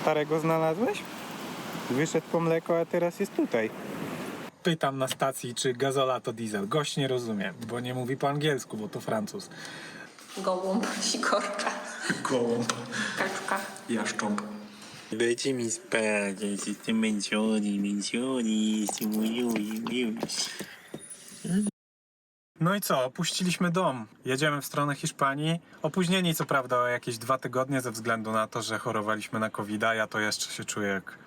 starego znalazłeś? Wyszedł po mleko, a teraz jest tutaj. Pytam na stacji, czy gazola to diesel. Gość nie rozumie, bo nie mówi po angielsku, bo to Francuz. Gołąb, sikorka, Gołąb. kaczka. Jaszcząb. Dajcie mi spać, jestem męczony, męczony, jestem ujuj, No i co, opuściliśmy dom. Jedziemy w stronę Hiszpanii. Opóźnieni co prawda o jakieś dwa tygodnie ze względu na to, że chorowaliśmy na covid Ja to jeszcze się czuję jak...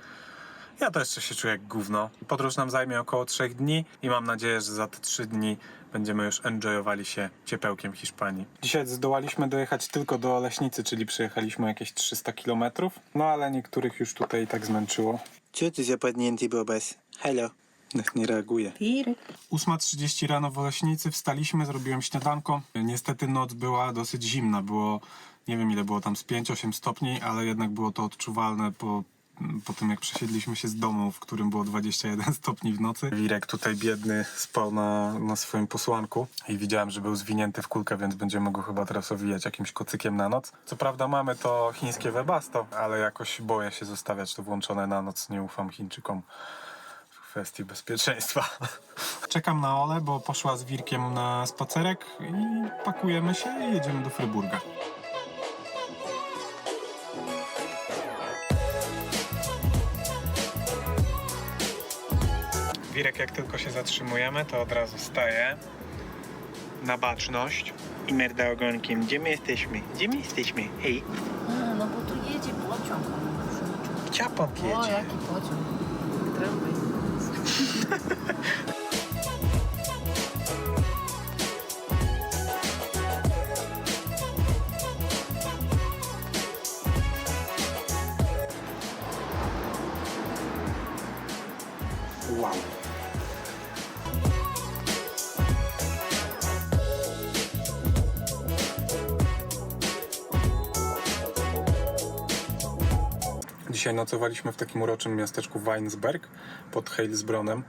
Ja to jeszcze się czuję jak gówno. Podróż nam zajmie około trzech dni i mam nadzieję, że za te trzy dni będziemy już enjoyowali się ciepełkiem Hiszpanii. Dzisiaj zdołaliśmy dojechać tylko do Leśnicy, czyli przejechaliśmy jakieś 300 km. No ale niektórych już tutaj i tak zmęczyło. Co ty zapadnięty bobas? Halo. Nie reaguje. 8.30 rano w Oleśnicy wstaliśmy, zrobiłem śniadanko. Niestety noc była dosyć zimna, było nie wiem ile było tam z 5-8 stopni, ale jednak było to odczuwalne po, po tym jak przesiedliśmy się z domu, w którym było 21 stopni w nocy. Wirek tutaj biedny spał na, na swoim posłanku i widziałem, że był zwinięty w kulkę, więc będziemy go chyba teraz owijać jakimś kocykiem na noc. Co prawda mamy to chińskie webasto, ale jakoś boję się zostawiać to włączone na noc, nie ufam Chińczykom kwestii bezpieczeństwa. Czekam na Ole, bo poszła z Wirkiem na spacerek i pakujemy się i jedziemy do Fryburga. Wirek, jak tylko się zatrzymujemy, to od razu staje na baczność. I merda ogonkiem, gdzie my jesteśmy? Gdzie my jesteśmy? Hej. A, no bo tu jedzie pociąg. Ciapot O, jaki pociąg. Tramwaj. Dzisiaj nocowaliśmy w takim uroczym miasteczku Weinsberg pod Heilsbronnem.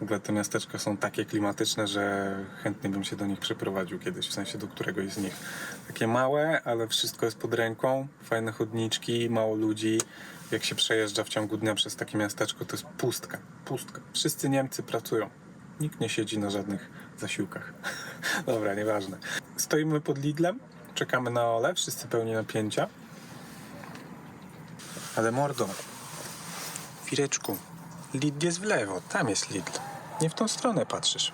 W ogóle te miasteczka są takie klimatyczne, że chętnie bym się do nich przeprowadził kiedyś, w sensie do któregoś z nich. Takie małe, ale wszystko jest pod ręką, fajne chodniczki, mało ludzi. Jak się przejeżdża w ciągu dnia przez takie miasteczko, to jest pustka, pustka. Wszyscy Niemcy pracują. Nikt nie siedzi na żadnych zasiłkach. Dobra, nieważne. Stoimy pod Lidlem, czekamy na Ole, wszyscy pełni napięcia. Ale mordo, Wireczku, Lidl jest w lewo, tam jest Lidl. Nie w tą stronę patrzysz.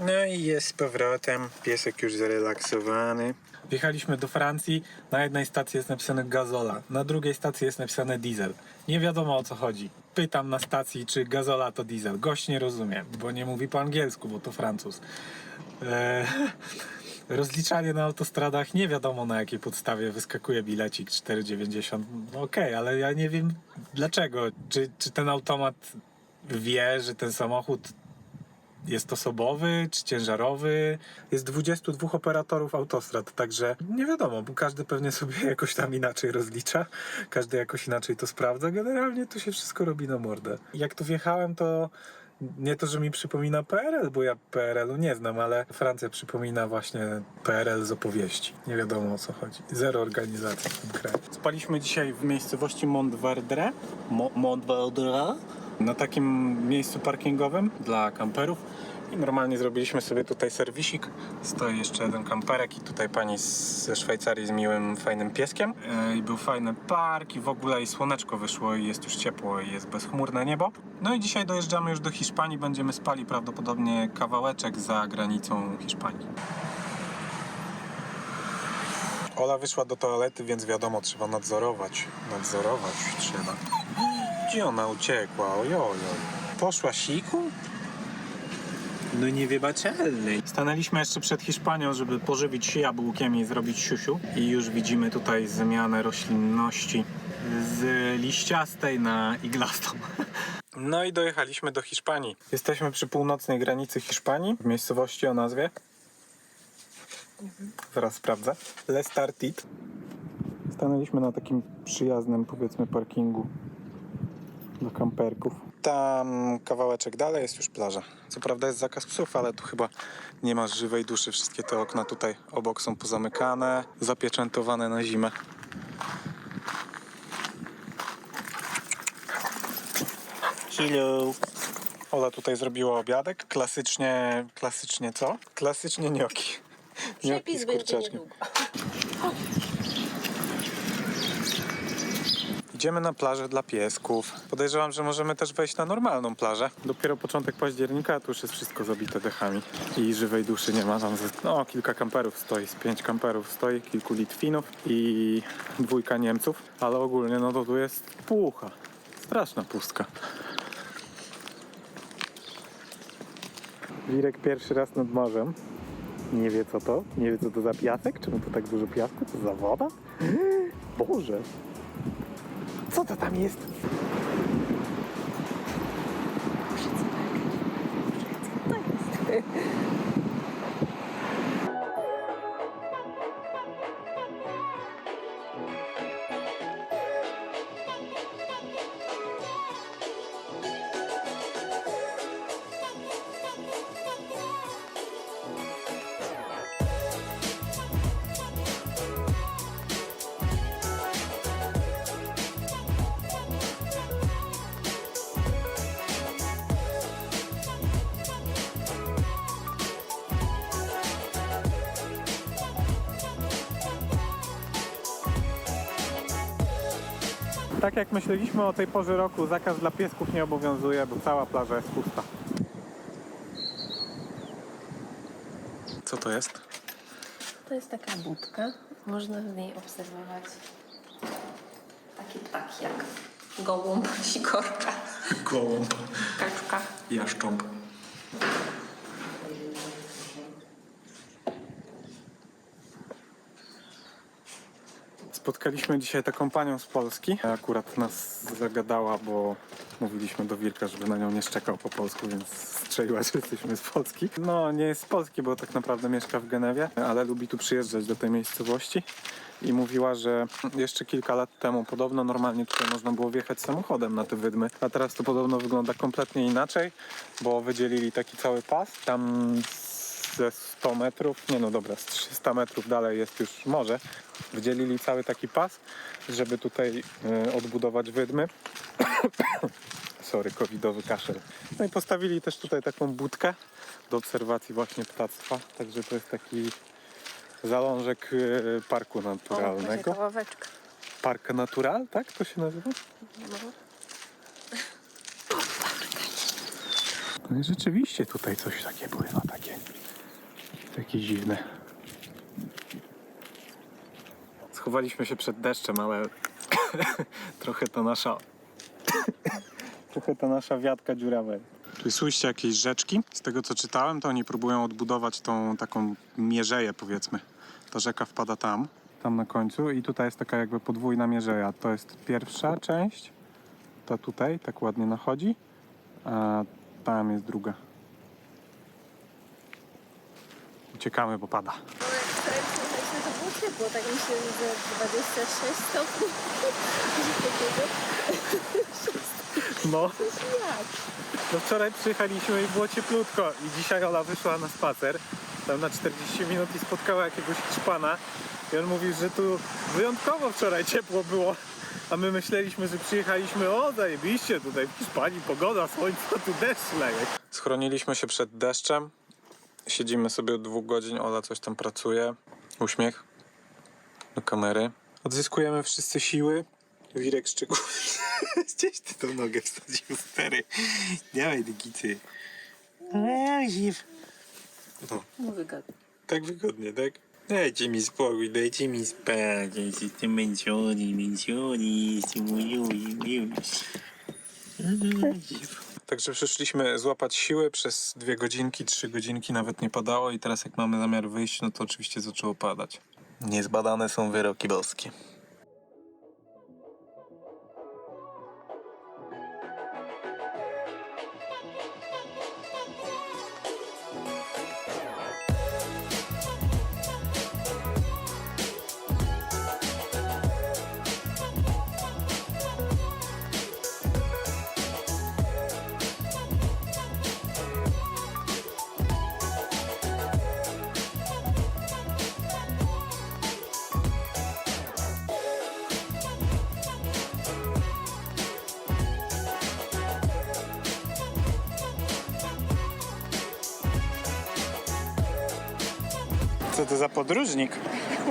No i jest z powrotem, piesek już zrelaksowany. Wjechaliśmy do Francji, na jednej stacji jest napisane gazola, na drugiej stacji jest napisane diesel. Nie wiadomo o co chodzi. Pytam na stacji, czy gazola to diesel. Gość nie rozumie, bo nie mówi po angielsku, bo to Francuz. Eee, rozliczanie na autostradach nie wiadomo na jakiej podstawie wyskakuje bilecik 4,90. No Okej, ale ja nie wiem dlaczego. Czy, czy ten automat wie, że ten samochód jest osobowy czy ciężarowy. Jest 22 operatorów autostrad, także nie wiadomo, bo każdy pewnie sobie jakoś tam inaczej rozlicza, każdy jakoś inaczej to sprawdza. Generalnie to się wszystko robi na mordę. Jak tu wjechałem, to nie to, że mi przypomina PRL, bo ja PRL-u nie znam, ale Francja przypomina właśnie PRL z opowieści. Nie wiadomo o co chodzi. Zero organizacji w tym kraju. Spaliśmy dzisiaj w miejscowości Montverdre. Mo- Montverdre? Na takim miejscu parkingowym dla kamperów. I normalnie zrobiliśmy sobie tutaj serwisik. Stoi jeszcze jeden kamperek i tutaj pani z- ze Szwajcarii z miłym, fajnym pieskiem. E, I był fajny park i w ogóle i słoneczko wyszło i jest już ciepło i jest bezchmurne niebo. No i dzisiaj dojeżdżamy już do Hiszpanii. Będziemy spali prawdopodobnie kawałeczek za granicą Hiszpanii. Ola wyszła do toalety, więc wiadomo, trzeba nadzorować. Nadzorować trzeba. Gdzie ona uciekła? Ojoj. Poszła siku? No niewybaczalny. Stanęliśmy jeszcze przed Hiszpanią, żeby pożywić się jabłkiem i zrobić siusiu. I już widzimy tutaj zmianę roślinności z liściastej na iglastą. No i dojechaliśmy do Hiszpanii. Jesteśmy przy północnej granicy Hiszpanii, w miejscowości o nazwie. Zaraz sprawdzę. Les Tartit. Stanęliśmy na takim przyjaznym, powiedzmy, parkingu do kamperków. Tam kawałeczek dalej jest już plaża. Co prawda jest zakaz psów, ale tu chyba nie ma żywej duszy. Wszystkie te okna tutaj obok są pozamykane, zapieczętowane na zimę. Hello. Ola tutaj zrobiła obiadek. Klasycznie, klasycznie co? Klasycznie nioki. Nioki z kurczaczkiem. Idziemy na plażę dla piesków. Podejrzewam, że możemy też wejść na normalną plażę. Dopiero początek października, a tu już jest wszystko zabite dechami. I żywej duszy nie ma. Tam ze, no, kilka kamperów stoi, z pięć kamperów stoi, kilku Litwinów i dwójka Niemców. Ale ogólnie no to tu jest pucha. Straszna pustka. Wirek pierwszy raz nad morzem. Nie wie co to, nie wie co to za piasek, czemu tu tak dużo piasku, co za woda? Boże, co to tam jest? Tak jak myśleliśmy o tej porze roku, zakaz dla piesków nie obowiązuje, bo cała plaża jest pusta. Co to jest? To jest taka budka. Można w niej obserwować takie ptaki jak gołąb, sikorka, Gołąb, kaczka. jaszcząb. Spotkaliśmy dzisiaj taką panią z Polski. Akurat nas zagadała, bo mówiliśmy do Wilka, żeby na nią nie szczekał po polsku, więc strzeliła, że jesteśmy z Polski. No, nie jest z Polski, bo tak naprawdę mieszka w Genewie, ale lubi tu przyjeżdżać do tej miejscowości. I mówiła, że jeszcze kilka lat temu podobno normalnie tutaj można było wjechać samochodem na te wydmy, a teraz to podobno wygląda kompletnie inaczej, bo wydzielili taki cały pas. Tam ze 100 metrów, nie no dobra, z 300 metrów dalej jest już morze. Wydzielili cały taki pas, żeby tutaj e, odbudować wydmy. Sorry, covidowy kaszel. No i postawili też tutaj taką budkę do obserwacji właśnie ptactwa, także to jest taki zalążek e, parku naturalnego. ławeczka. Park Natural, tak to się nazywa? No i rzeczywiście tutaj coś takie pływa, takie, takie dziwne. Schowaliśmy się przed deszczem, ale trochę to nasza trochę to nasza wiatka dziurawa. Tu słyszcie jakieś rzeczki? Z tego co czytałem, to oni próbują odbudować tą taką mierzeję powiedzmy. Ta rzeka wpada tam, tam na końcu i tutaj jest taka jakby podwójna mierzeja. To jest pierwsza część, ta tutaj tak ładnie nachodzi, a tam jest druga. Uciekamy, bo pada. Wczoraj przyjechaliśmy, to było ciepło, tak myślę, że 26 stopni. Coś. No. Jak? No wczoraj przyjechaliśmy i było cieplutko i dzisiaj Ola wyszła na spacer tam na 40 minut i spotkała jakiegoś Hiszpana i on mówił, że tu wyjątkowo wczoraj ciepło było, a my myśleliśmy, że przyjechaliśmy o zajebiście tutaj w Hiszpanii, pogoda, słońce, tu deszcz leje. Schroniliśmy się przed deszczem, siedzimy sobie od dwóch godzin, Ola coś tam pracuje, uśmiech do kamery. Odzyskujemy wszyscy siły, Wirek szczególnie. Gdzieś ty tą nogę wsadził, stary. Dawaj do gicy. No wygodnie. Tak wygodnie, tak? Dajcie mi spokój, dajcie mi spać. Jestem męczony, męczony, jestem ujuj, Także przyszliśmy złapać siły przez dwie godzinki, trzy godzinki nawet nie padało i teraz jak mamy zamiar wyjść, no to oczywiście zaczęło padać. Niezbadane są wyroki boskie. Co to za podróżnik?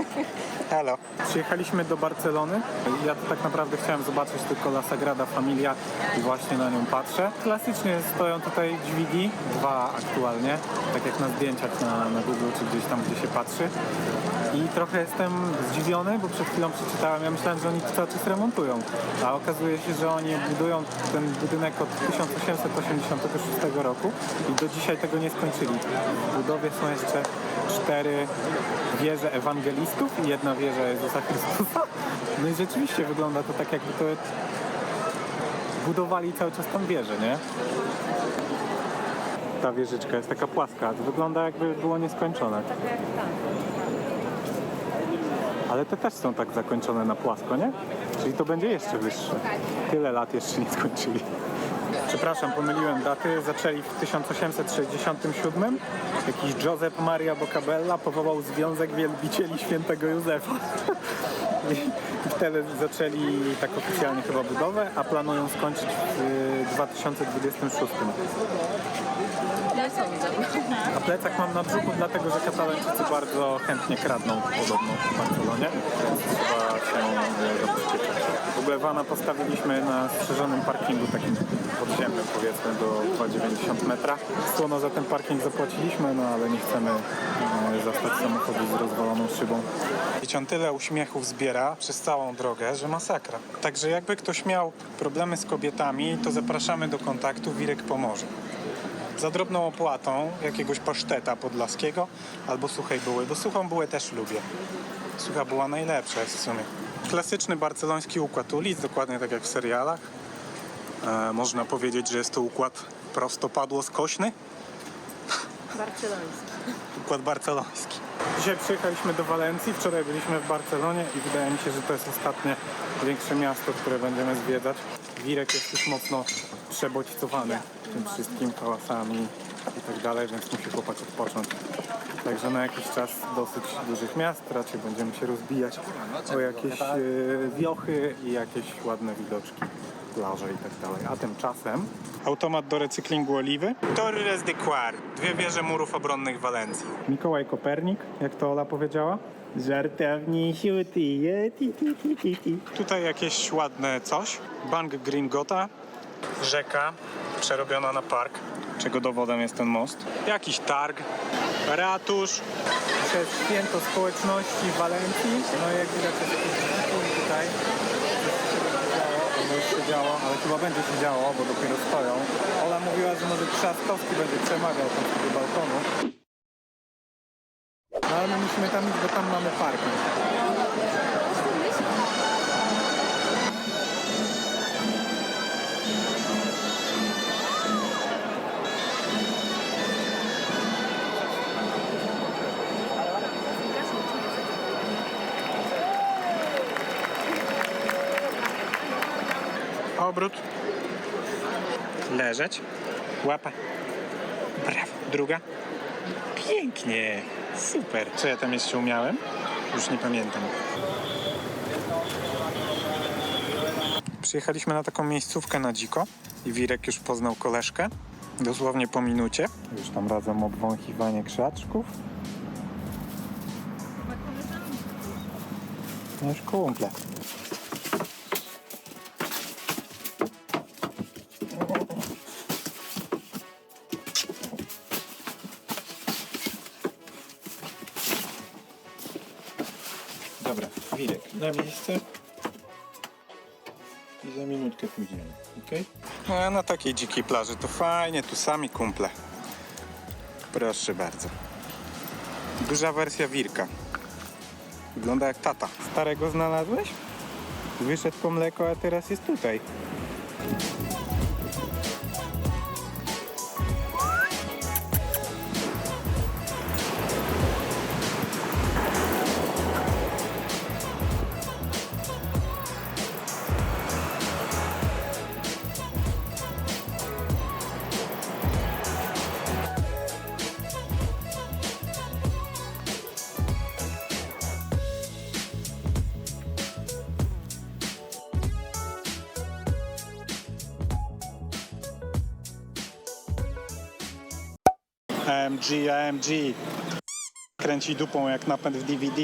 Halo. Przyjechaliśmy do Barcelony. Ja tak naprawdę chciałem zobaczyć tylko La Sagrada Familia i właśnie na nią patrzę. Klasycznie stoją tutaj dźwigi, dwa aktualnie, tak jak na zdjęciach na, na Google czy gdzieś tam, gdzie się patrzy. I trochę jestem zdziwiony, bo przed chwilą przeczytałem, ja myślałem, że oni cały czas remontują, a okazuje się, że oni budują ten budynek od 1886 roku i do dzisiaj tego nie skończyli. W budowie są jeszcze cztery wieże ewangelistów i jedna wieża Jezusa Chrystusa. No i rzeczywiście wygląda to tak, jakby to budowali cały czas tam wieżę, nie? Ta wieżyczka jest taka płaska, wygląda jakby było nieskończone. Ale te też są tak zakończone na płasko, nie? Czyli to będzie jeszcze wyższe. Tyle lat jeszcze nie skończyli. Przepraszam, pomyliłem daty. Zaczęli w 1867. Jakiś Josep Maria Boccabella powołał Związek Wielbicieli Świętego Józefa. I wtedy zaczęli tak oficjalnie chyba budowę, a planują skończyć w y, 2026. Sądzę. A plecak mam na brzuchu, dlatego że Katalończycy bardzo chętnie kradną podobno w Barcelonie. Trzeba się zabezpieczyć. W ogóle wana postawiliśmy na strzeżonym parkingu takim podziemnym powiedzmy do 2,90 metra. Słono za ten parking zapłaciliśmy, no ale nie chcemy e, zastać samochodu z rozwaloną szybą. Wiecie, on tyle uśmiechów zbiera przez całą drogę, że masakra. Także jakby ktoś miał problemy z kobietami, to zapraszamy do kontaktu, Wirek pomoże za drobną opłatą jakiegoś paszteta podlaskiego albo suchej buły, bo suchą bułę też lubię. Sucha była najlepsza jest w sumie. Klasyczny barceloński układ ulic, dokładnie tak jak w serialach. E, można powiedzieć, że jest to układ prostopadło-skośny. Barceloński. Układ barceloński. Dzisiaj przyjechaliśmy do Walencji, wczoraj byliśmy w Barcelonie i wydaje mi się, że to jest ostatnie większe miasto, które będziemy zwiedzać. Wirek jest już mocno przebodźcowany tym wszystkim hałasami i tak dalej, więc musi chłopak odpocząć. Także na jakiś czas dosyć dużych miast raczej będziemy się rozbijać o jakieś e, wiochy i jakieś ładne widoczki, plaże i tak dalej. A tymczasem automat do recyklingu oliwy. Torres de Quar, dwie wieże murów obronnych Walencji. Mikołaj Kopernik, jak to Ola powiedziała. Żartowni siuti, ti, ti, ti, ti, ti. Tutaj jakieś ładne coś. Bank Gringota, rzeka przerobiona na park, czego dowodem jest ten most. Jakiś targ, ratusz. Przez święto społeczności w Walencji. No i jak widać jest jakiś tutaj. Coś się działo, albo już się działo, ale chyba będzie się działo, bo dopiero stoją. Ola mówiła, że może Trzaskowski będzie przemawiał tam z tego balkonu. No ale my musimy tam iść, bo tam mamy parking. Obrót. Leżeć. Łapa. Brawo. Druga. Pięknie. Super. Co ja tam jeszcze umiałem? Już nie pamiętam. Przyjechaliśmy na taką miejscówkę na dziko i Wirek już poznał koleżkę. Dosłownie po minucie. Już tam razem obwąchiwanie krzaczków. No już kumple. Na miejsce. I za minutkę pójdziemy, ok? No na takiej dzikiej plaży to fajnie, tu sami kumple. Proszę bardzo. Duża wersja Wirka. Wygląda jak tata. Starego znalazłeś? Wyszedł po mleko, a teraz jest tutaj. AMG, AMG. kręci dupą jak napęd w DVD.